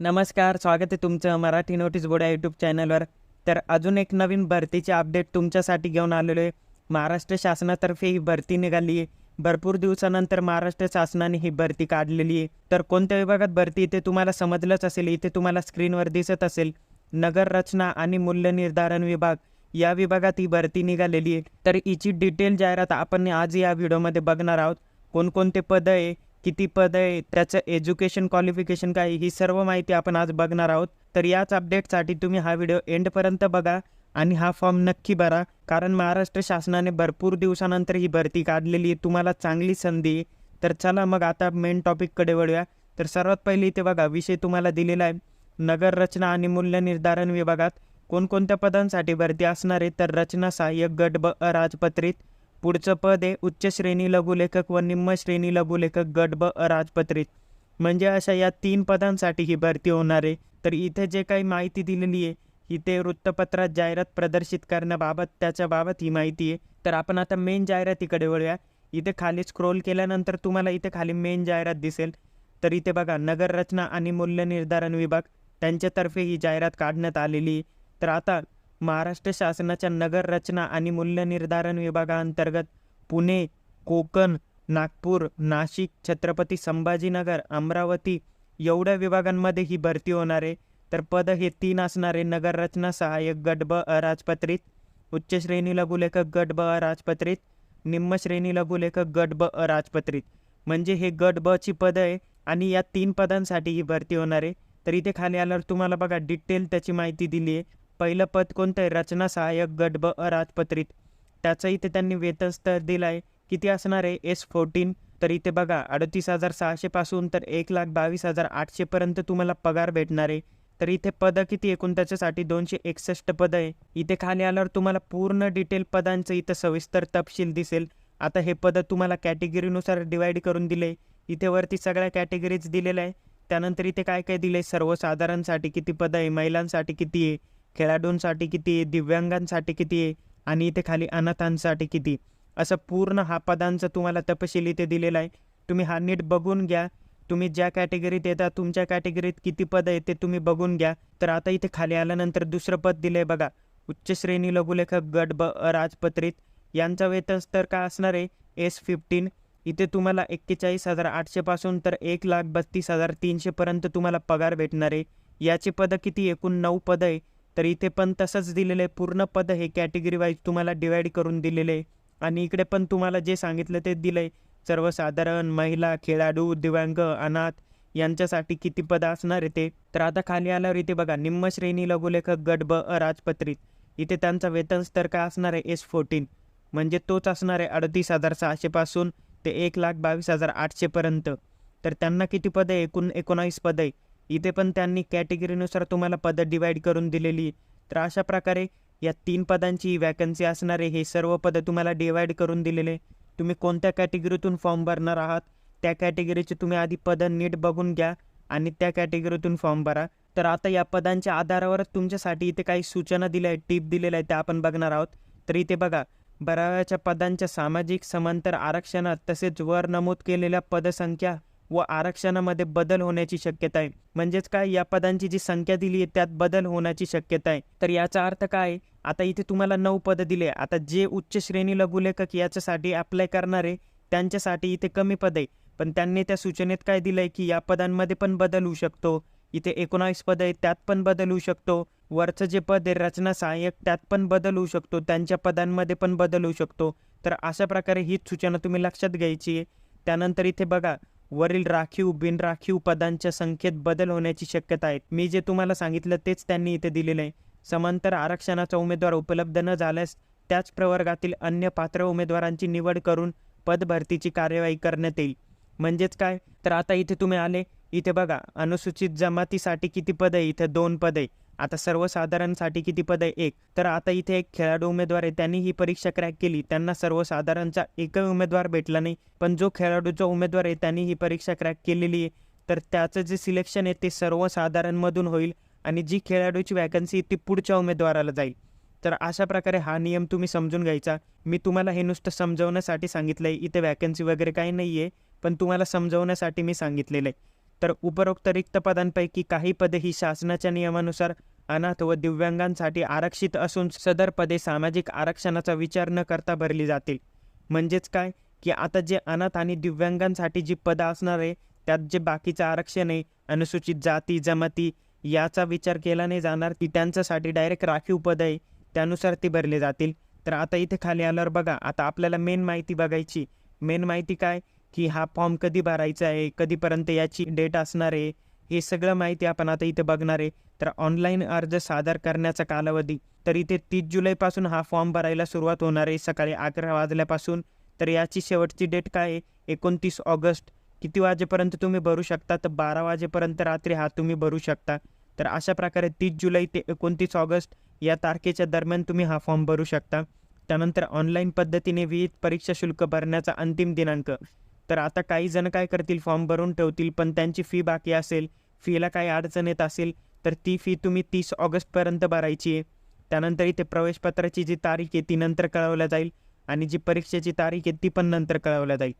नमस्कार स्वागत आहे तुमचं मराठी नोटीस बोर्ड यूट्यूब चॅनलवर. तर अजून एक नवीन भरतीचे अपडेट तुमच्यासाठी घेऊन आलेलो आहे. महाराष्ट्र शासनातर्फे ही भरती निघाली आहे. भरपूर दिवसानंतर महाराष्ट्र शासनाने ही भरती काढलेली आहे. तर कोणत्या विभागात भरती इथे तुम्हाला समजलंच असेल इथे तुम्हाला स्क्रीनवर दिसत असेल. नगर रचना आणि मूल्य निर्धारण विभाग या विभागात ही भरती निघालेली आहे. तर हिची डिटेल जाहिरात आपण आज या व्हिडिओमध्ये बघणार आहोत. कोणकोणते पद आहे किती पद आहे त्याचं एज्युकेशन क्वालिफिकेशन काय ही सर्व माहिती आपण आज बघणार आहोत. तर याच अपडेटसाठी तुम्ही हा व्हिडिओ एंडपर्यंत बघा आणि हा फॉर्म नक्की भरा. कारण महाराष्ट्र शासनाने भरपूर दिवसानंतर ही भरती काढलेली आहे. तुम्हाला चांगली संधी आहे. तर चला मग आता मेन टॉपिककडे वळूया. तर सर्वात पहिले इथे बघा विषय तुम्हाला दिलेला आहे. नगर रचना आणि मूल्य निर्धारण विभागात कोणकोणत्या पदांसाठी भरती असणार आहे? तर रचना सहाय्यक गट ब अराजपत्रित पुढचं पद आहे उच्च श्रेणी लघुलेखक व निम्न श्रेणी लघुलेखक गट ब अराजपत्रित. म्हणजे अशा या तीन पदांसाठी ही भरती होणार आहे. तर इथे जे काही माहिती दिलेली आहे इथे वृत्तपत्रात जाहिरात प्रदर्शित करण्याबाबत त्याच्याबाबत ही माहिती आहे. तर आपण आता मेन जाहिरातीकडे वळूया. इथे खाली स्क्रोल केल्यानंतर तुम्हाला इथे खाली मेन जाहिरात दिसेल. तर इथे बघा नगररचना आणि मूल्य निर्धारण विभाग त्यांच्यातर्फे ही जाहिरात काढण्यात आलेली आहे. तर आता महाराष्ट्र शासनाच्या नगर रचना आणि मूल्य निर्धारण विभागाअंतर्गत पुणे कोकण नागपूर नाशिक छत्रपती संभाजीनगर अमरावती एवढ्या विभागांमध्ये ही भरती होणार आहे तर पद हे तीन असणारे नगर रचना सहाय्यक गट ब अराजपत्रित उच्च श्रेणी लघुलेखक गट ब अराजपत्रित निम्न श्रेणी लघुलेखक गट ब अराजपत्रित म्हणजे हे गट ब ची पदं आहे आणि या तीन पदांसाठी ही भरती होणार. आहे तर इथे खाली आल्यावर तुम्हाला बघा डिटेल त्याची माहिती दिली आहे पहिलं पद कोणतं आहे रचना सहाय्यक गट ब अराजपत्रित. त्याचं इथे त्यांनी वेतनस्तर दिलं आहे किती असणार आहे? एस फोर्टीन तर इथे बघा अडतीस हजार सहाशेपासून तर एक लाख बावीस हजार आठशेपर्यंत तुम्हाला पगार भेटणार आहे. तर इथे पदं किती एकूण त्याच्यासाठी दोनशे एकसष्ट पदं आहे. इथे खाली आल्यावर तुम्हाला पूर्ण डिटेल पदांचं इथं सविस्तर तपशील दिसेल. आता हे पदं तुम्हाला कॅटेगरीनुसार डिवाईड करून दिले. इथे वरती सगळ्या कॅटेगरीज दिलेल्या आहे त्यानंतर इथे काय काय दिले सर्वसाधारणसाठी किती पदं आहे? महिलांसाठी किती आहे? खेळाडूंसाठी किती आहे दिव्यांगांसाठी किती आहे आणि इथे खाली अनाथांसाठी किती असं पूर्ण हा पदांचा तुम्हाला तपशील इथे दिलेला आहे. तुम्ही हा नीट बघून घ्या. तुम्ही ज्या कॅटेगरीत येता तुमच्या कॅटेगरीत किती पद आहे ते तुम्ही बघून घ्या. तर आता इथे खाली आल्यानंतर दुसरं पद दिलं आहे बघा. उच्च श्रेणी लघुलेखक गट ब राजपत्रित. यांचा वेतन स्तर काय असणार आहे? S fifteen. इथे तुम्हाला एक्केचाळीस हजार आठशेपासून तर एक लाख बत्तीस हजार तीनशेपर्यंत तुम्हाला पगार भेटणार आहे. याचे पदं किती? एकूण नऊ पदं आहे. तर इथे पण तसंच दिलेलं आहे. पूर्ण पद हे कॅटेगरी वाईज तुम्हाला डिवाईड करून दिलेले आहे. आणि इकडे पण तुम्हाला जे सांगितलं ते दिलं आहे सर्वसाधारण महिला खेळाडू दिव्यांग अनाथ यांच्यासाठी किती पदं असणार आहे ते? तर आता खाली आल्यावर इथे बघा निम्न श्रेणी लघुलेखक गट ब अराजपत्रित इथे त्यांचा वेतन स्तर काय असणार आहे? एस फोर्टीन म्हणजे तोच असणार आहे अडतीस हजार सहाशेपासून ते एक लाख बावीस हजार आठशेपर्यंत. तर त्यांना किती पदं आहे? एकूण एकोणावीस पदं आहे. इथे पण त्यांनी कॅटेगरीनुसार तुम्हाला पदं डिवाईड करून दिलेली तर अशा प्रकारे या तीन पदांची वॅकन्सी असणारे हे सर्व पदं तुम्हाला डिवाईड करून दिलेले तुम्ही कोणत्या कॅटेगरीतून फॉर्म भरणार आहात त्या कॅटेगरीचे तुम्ही आधी पदं नीट बघून घ्या आणि त्या कॅटेगरीतून फॉर्म भरा. तर आता या पदांच्या आधारावरच तुमच्यासाठी इथे काही सूचना दिल्या आहेत टिप दिलेल्या आहेत त्या आपण बघणार आहोत. तर इथे बघा बराव्याच्या पदांच्या सामाजिक समांतर आरक्षणात तसेच वर नमूद केलेल्या पदसंख्या व आरक्षणामध्ये बदल होण्याची शक्यता आहे. म्हणजेच काय? या पदांची जी संख्या दिली आहे त्यात बदल होण्याची शक्यता आहे. तर याचा अर्थ काय आहे? आता इथे तुम्हाला नऊ पदं दिले आता जे उच्च श्रेणी लघुलेखक याच्यासाठी अप्लाय करणारे त्यांच्यासाठी इथे कमी पद आहे पण त्यांनी त्या सूचनेत काय दिलंय की या पदांमध्ये पण बदल होऊ शकतो. इथे एकोणावीस पद आहे त्यात पण बदल होऊ शकतो. वरचं जे पद आहे रचना सहाय्यक त्यात पण बदल होऊ शकतो. त्यांच्या पदांमध्ये पण बदल होऊ शकतो. तर अशा प्रकारे हीच सूचना तुम्ही लक्षात घ्यायची आहे. त्यानंतर इथे बघा वरील राखीव बिनराखीव पदांच्या संख्येत बदल होण्याची शक्यता आहे मी जे तुम्हाला सांगितलं तेच त्यांनी इथे दिलेलं आहे. समांतर आरक्षणाचा उमेदवार उपलब्ध न झाल्यास त्याच प्रवर्गातील अन्य पात्र उमेदवारांची निवड करून पदभरतीची कार्यवाही करण्यात येईल. म्हणजेच काय? तर आता इथे तुम्ही आले. इथे बघा अनुसूचित जमातीसाठी किती पद आहे इथे दोन पद आहे आता सर्वसाधारणसाठी किती पद? आहे एक. तर आता इथे एक खेळाडू उमेदवार आहे. त्यांनी ही परीक्षा क्रॅक केली. त्यांना सर्वसाधारणचा एकही उमेदवार भेटला नाही. पण जो खेळाडूचा उमेदवार आहे त्यांनी ही परीक्षा क्रॅक केलेली आहे. तर त्याचं जे सिलेक्शन आहे ते सर्वसाधारणमधून होईल आणि जी खेळाडूची वॅकन्सी ती पुढच्या उमेदवाराला जाईल. तर अशा प्रकारे हा नियम तुम्ही समजून घ्यायचा. मी तुम्हाला हे नुसतं समजवण्यासाठी सांगितलं आहे इथे वॅकन्सी वगैरे काही नाही आहे पण तुम्हाला समजवण्यासाठी मी सांगितलेलं आहे. तर उपरोक्त रिक्त पदांपैकी काही पदे ही शासनाच्या नियमानुसार अनाथ व दिव्यांगांसाठी आरक्षित असून सदर पदे सामाजिक आरक्षणाचा विचार न करता भरली जातील. म्हणजेच काय? की आता जे अनाथ आणि दिव्यांगांसाठी जी पदं असणार आहे त्यात जे बाकीचं आरक्षण आहे अनुसूचित जाती जमाती याचा विचार केला नाही जाणार की त्यांच्यासाठी डायरेक्ट राखीव पद आहे त्यानुसार ती भरले जातील. तर आता इथे खाली आल्यावर बघा आता आपल्याला मेन माहिती बघायची मेन माहिती काय? की हा फॉर्म कधी भरायचा आहे कधीपर्यंत याची डेट असणार आहे हे सगळं माहिती आपण आता इथे बघणार आहे. तर ऑनलाईन अर्ज सादर करण्याचा कालावधी तर इथे तीस जुलैपासून हा फॉर्म भरायला सुरुवात होणार आहे सकाळी अकरा वाजल्यापासून. तर याची शेवटची डेट काय आहे? एकोणतीस ऑगस्ट. किती वाजेपर्यंत तुम्ही भरू शकता? तर बारा वाजेपर्यंत रात्री हा तुम्ही भरू शकता. तर अशा प्रकारे तीस जुलै ते एकोणतीस ऑगस्ट या तारखेच्या दरम्यान तुम्ही हा फॉर्म भरू शकता. त्यानंतर ऑनलाईन पद्धतीने विहित परीक्षा शुल्क भरण्याचा अंतिम दिनांक. तर आता काही जण काय करतील फॉर्म भरून ठेवतील पण त्यांची फी बाकी असेल फीला काही अडचण येत असेल तर ती फी तुम्ही तीस ऑगस्टपर्यंत भरायची आहे. त्यानंतर इथे प्रवेशपत्राची जी तारीख आहे ती नंतर कळवल्या जाईल आणि जी परीक्षेची तारीख आहे ती पण नंतर कळवल्या जाईल.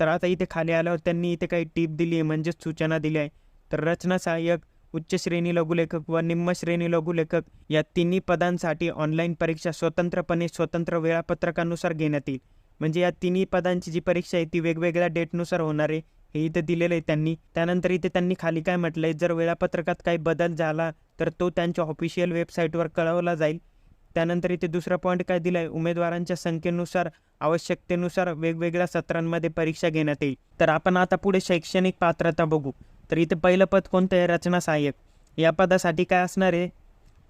तर आता इथे खाली आल्यावर त्यांनी इथे काही टीप दिली आहे म्हणजेच सूचना दिली आहे. तर रचना सहाय्यक उच्च श्रेणी लघुलेखक व निम्न श्रेणी लघुलेखक या तिन्ही पदांसाठी ऑनलाईन परीक्षा स्वतंत्रपणे स्वतंत्र वेळापत्रकानुसार घेण्यात येईल. म्हणजे या तिन्ही पदांची जी परीक्षा आहे ती वेगवेगळ्या डेटनुसार होणार आहे. हे इथे दिलेलं आहे त्यांनी. त्यानंतर इथे त्यांनी खाली काय म्हटलं आहे जर वेळापत्रकात काही बदल झाला तर तो त्यांच्या ऑफिशियल वेबसाईटवर कळवला जाईल. त्यानंतर इथे दुसरा पॉईंट काय दिला आहे उमेदवारांच्या संख्येनुसार आवश्यकतेनुसार वेगवेगळ्या सत्रांमध्ये परीक्षा घेण्यात येईल. तर आपण आता पुढे शैक्षणिक पात्रता बघू. तर इथे पहिलं पद कोणतं आहे? रचना सहाय्यक. या पदासाठी काय असणार आहे?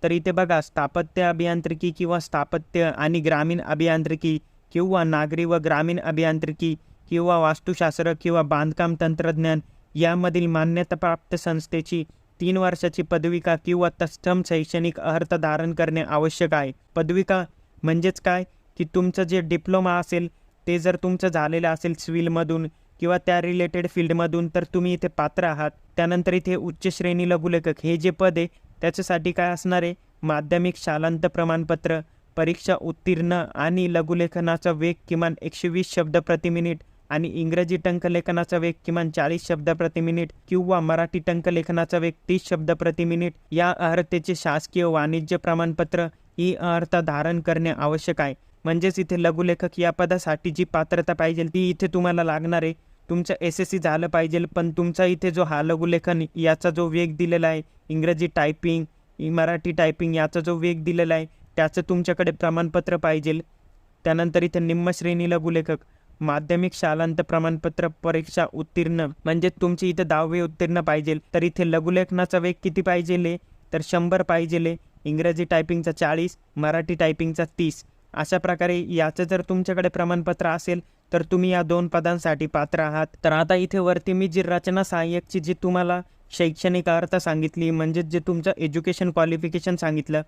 तर इथे बघा स्थापत्य अभियांत्रिकी किंवा स्थापत्य आणि ग्रामीण अभियांत्रिकी किंवा नागरी व ग्रामीण अभियांत्रिकी किंवा वास्तुशास्त्र किंवा बांधकाम तंत्रज्ञान यामधील मान्यताप्राप्त संस्थेची तीन वर्षाची पदविका किंवा तत्सम शैक्षणिक अर्हता धारण करणे आवश्यक आहे. पदविका म्हणजेच काय? की तुमचं जे डिप्लोमा असेल ते जर तुमचं झालेलं असेल सिव्हिलमधून किंवा त्या रिलेटेड फील्डमधून तर तुम्ही इथे पात्र आहात. त्यानंतर इथे उच्च श्रेणी लघुलेखक हे जे पद आहे त्याच्यासाठी काय असणार आहे? माध्यमिक शालांत प्रमाणपत्र परीक्षा उत्तीर्ण आणि लघुलेखनाचा वेग किमान एकशे वीस शब्द प्रति मिनिट आणि इंग्रजी टंकलेखनाचा वेग किमान चाळीस शब्द प्रति मिनिट किंवा मराठी टंकलेखनाचा वेग तीस शब्द प्रति मिनिट या अर्हतेचे शासकीय वाणिज्य प्रमाणपत्र ही अर्हता धारण करणे आवश्यक आहे. म्हणजेच इथे लघुलेखक या पदासाठी जी पात्रता पाहिजे ती इथे तुम्हाला लागणार आहे. तुमचं एस एस सी झालं पाहिजे पण तुमचा इथे जो हा लघुलेखन याचा जो वेग दिलेला आहे इंग्रजी टायपिंग मराठी टायपिंग याचा जो वेग दिलेला आहे त्याचं तुमच्याकडे प्रमाणपत्र पाहिजे. त्यानंतर इथे निम्मश्रेणी लघुलेखक माध्यमिक शालांत प्रमाणपत्र परीक्षा उत्तीर्ण म्हणजे तुमची इथे दहावी उत्तीर्ण पाहिजे. तर इथे लघुलेखनाचा वेग किती पाहिजे तर शंभर पाहिजे इंग्रजी टायपिंगचा चाळीस मराठी टायपिंगचा तीस. अशा प्रकारे याचं जर तुमच्याकडे प्रमाणपत्र असेल तर तुम्ही या दोन पदांसाठी पात्र आहात. तर आता इथे वरती मी जी रचना सहाय्यकची जी तुम्हाला शैक्षणिक अर्थ सांगितली म्हणजे जे तुमचं एज्युकेशन क्वालिफिकेशन सांगितलं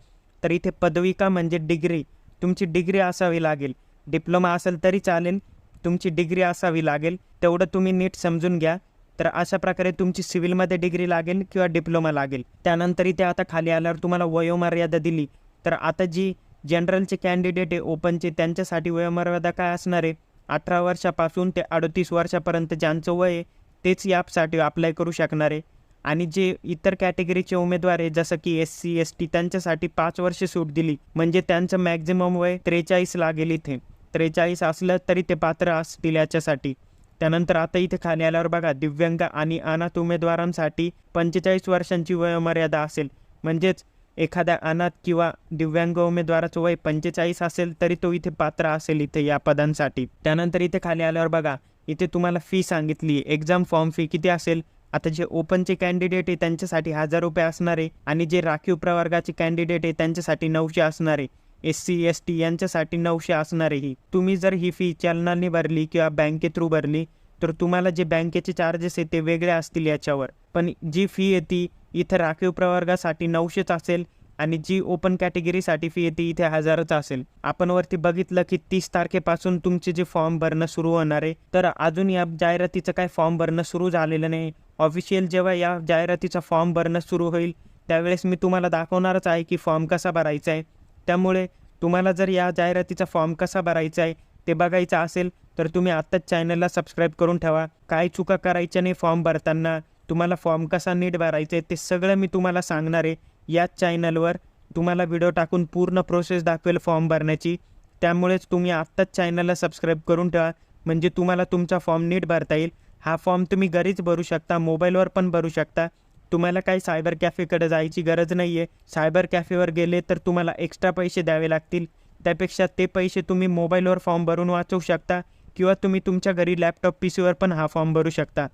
तर इथे पदविका म्हणजे डिग्री? तुमची डिग्री असावी लागेल. डिप्लोमा असेल तरी चालेल. तुमची डिग्री असावी लागेल. तेवढं तुम्ही नीट समजून घ्या. तर अशा प्रकारे तुमची सिव्हिलमध्ये डिग्री लागेल किंवा डिप्लोमा लागेल. त्यानंतर इथे आता खाली आल्यावर तुम्हाला वयोमर्यादा दिली. तर आता जी जनरलचे कॅन्डिडेट आहे ओपनचे त्यांच्यासाठी वयोमर्यादा काय असणार आहे? अठरा वर्षापासून ते अडतीस वर्षापर्यंत ज्यांचं वय आहे तेच यापसाठी अप्लाय करू शकणार आहे. आणि जे इतर कॅटेगरीचे उमेदवार आहे जसं की एस सी एस टी त्यांच्यासाठी पाच वर्ष सूट दिली. म्हणजे त्यांचं मॅक्झिमम वय त्रेचाळीस लागेल इथे. त्रेचाळीस असलं तरी ते पात्र असतील याच्यासाठी. त्यानंतर आता इथे खाली आल्यावर बघा दिव्यांग आणि अनाथ उमेदवारांसाठी पंचेचाळीस वर्षांची वयोमर्यादा असेल. म्हणजेच एखाद्या अनाथ किंवा दिव्यांग उमेदवाराचं वय पंचेचाळीस असेल तरी तो इथे पात्र असेल इथे या पदांसाठी. त्यानंतर इथे खाली आल्यावर बघा इथे तुम्हाला फी सांगितली. एक्झाम फॉर्म फी किती असेल? आता जे ओपनचे कॅन्डिडेट आहे त्यांच्यासाठी हजार रुपये असणार आहे. आणि जे राखीव प्रवर्गाचे कॅन्डिडेट आहे त्यांच्यासाठी नऊशे असणार आहे. एस सी एस टी यांच्यासाठी नऊशे असणार आहे ही. तुम्ही जर ही फी चलनाने भरली किंवा बँके थ्रू भरली तर तुम्हाला जे बँकेचे चार्जेस आहे ते वेगळे असतील याच्यावर. पण जी फी येते इथं राखीव प्रवर्गासाठी नऊशेच असेल आणि जी ओपन कॅटेगरीसाठी फी येते इथे हजारच असेल. आपण वरती बघितलं की तीस तारखेपासून तुमचे जे फॉर्म भरणं सुरू होणार आहे तर अजून या जाहिरातीचं काय फॉर्म भरणं सुरू झालेलं नाही. ऑफिशियल जेव्हा या जाहिरातीचा फॉर्म भरणं सुरू होईल त्यावेळेस मी तुम्हाला दाखवणारच आहे की फॉर्म कसा भरायचा आहे. त्यामुळे तुम्हाला जर या जाहिरातीचा फॉर्म कसा भरायचा आहे ते बघायचं असेल तर तुम्ही आत्ताच चॅनलला सबस्क्राईब करून ठेवा. काय चुका करायच्या नाही फॉर्म भरताना तुम्हाला फॉर्म कसा नीट भरायचा आहे ते सगळं मी तुम्हाला सांगणार आहे. याच चॅनलवर तुम्हाला व्हिडिओ टाकून पूर्ण प्रोसेस दाखवेल फॉर्म भरण्याची. त्यामुळेच तुम्ही आत्ताच चॅनलला सबस्क्राईब करून ठेवा. म्हणजे तुम्हाला तुमचा फॉर्म नीट भरता येईल. हा फॉर्म तुम्ही घरीच भरू शकता मोबाईलवर पण भरू शकता. तुम्हाला काही सायबर कॅफेकडे जायची गरज नाही आहे सायबर कॅफेवर गेले तर तुम्हाला एक्स्ट्रा पैसे द्यावे लागतील. त्यापेक्षा ते पैसे तुम्ही मोबाईलवर फॉर्म भरून वाचवू शकता किंवा तुम्ही तुमच्या घरी लॅपटॉप पी सीवर पण हा फॉर्म भरू शकता.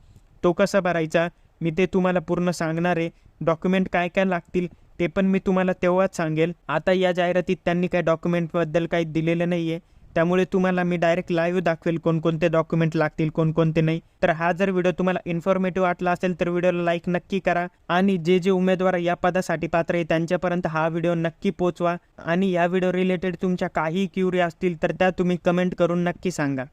तो कसा भरायचा? मी ते तुम्हाला पूर्ण सांगणार आहे. डॉक्युमेंट काय काय लागतील ते पण मी तुम्हाला तेव्हाच सांगेल. आता या जाहिरातीत त्यांनी काही डॉक्युमेंटबद्दल काही दिलेलं नाही आहे त्यामुळे तुम्हाला मी डायरेक्ट लाईव्ह दाखवेल कोणकोणते डॉक्युमेंट लागतील कोणकोणते नाही. तर हा जर व्हिडिओ तुम्हाला इन्फॉर्मेटिव्ह वाटला असेल तर व्हिडिओला लाईक नक्की करा आणि जे जे उमेदवार या पदासाठी पात्र आहे त्यांच्यापर्यंत हा व्हिडिओ नक्की पोचवा आणि या व्हिडिओ रिलेटेड तुमच्या काही क्युरी असतील तर त्या तुम्ही कमेंट करून नक्की सांगा.